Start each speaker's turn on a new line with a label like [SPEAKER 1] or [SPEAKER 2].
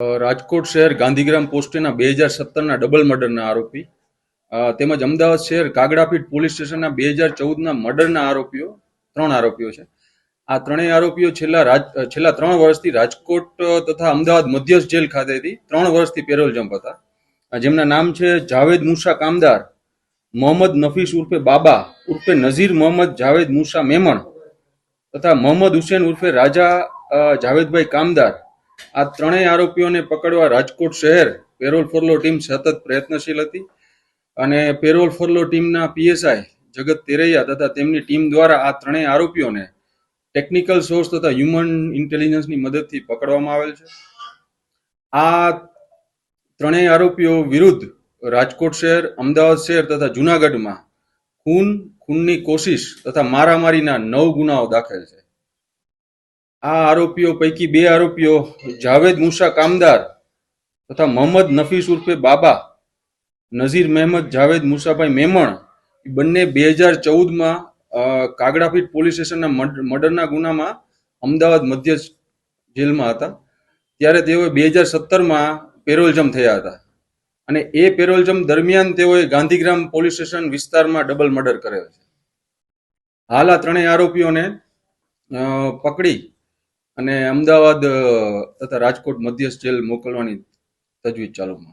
[SPEAKER 1] રાજકોટ શહેર ગાંધીગ્રામ પોસ્ટેના બે હજાર સત્તરના ડબલ મર્ડરના આરોપી તેમજ અમદાવાદ શહેર કાગડાપીઠ પોલીસ સ્ટેશનના બે હજાર ચૌદના મર્ડરના આરોપીઓ, ત્રણ આરોપીઓ છે. આ ત્રણેય આરોપીઓ છેલ્લા રાજ છેલ્લા ત્રણ વર્ષથી રાજકોટ તથા અમદાવાદ મધ્યસ્થ જેલ ખાતેથી ત્રણ વર્ષથી પેરોલ જમ્પ હતા. જેમના નામ છે જાવેદ મુસા કામદાર, મોહમ્મદ નફીસ ઉર્ફે બાબા ઉર્ફે નઝીર મોહમ્મદ જાવેદ મુસા મેમણ, તથા મોહમ્મદ હુસેન ઉર્ફે રાજા જાવેદભાઈ કામદાર આ ત્રણેય આરોપીઓને પકડવા રાજકોટ શહેર પેરોલ ફોરલો ટીમ સતત પ્રયત્નશીલ હતી અને પેરોલ ફોરલો ટીમના પીએસઆઈ જગત તેરૈયા તથા તેમની ટીમ દ્વારા આ ત્રણેય આરોપીઓને ટેકનિકલ સોર્સ તથા હ્યુમન ઇન્ટેલિજન્સની મદદથી પકડવામાં આવેલ છે. આ ત્રણેય આરોપીઓ વિરુદ્ધ રાજકોટ શહેર, અમદાવાદ શહેર તથા જુનાગઢમાં ખૂન, ખૂનની કોશિશ તથા મારામારીના નવ ગુનાઓ દાખલ છે. આ આરોપીઓ પૈકી બે આરોપીઓ જાવેદ મુસા કામદાર તથા મોહમ્મદ નફીસ ઉર્ફે બાબા, નઝીર મહેમદ, જાવેદ મુસાભાઈ મેમણ બંને બે હજાર ચૌદમાં કાગડાપીઠ પોલીસ સ્ટેશનના મર્ડ- મર્ડરના ગુનામાં અમદાવાદ મધ્ય જેલમાં હતા. ત્યારે તેઓએ બે હજાર સત્તરમાં પેરોલજમ થયા હતા. અને એ પેરોલજમ દરમિયાન તેઓએ ગાંધીગ્રામ પોલીસ સ્ટેશન વિસ્તારમાં ડબલ મર્ડર કરેલ છે. હાલ આ ત્રણેય આરોપીઓને પકડી અને અમદાવાદ તથા રાજકોટ મધ્યસ્થ જેલ મોકલવાની તજવીજ ચાલુમાં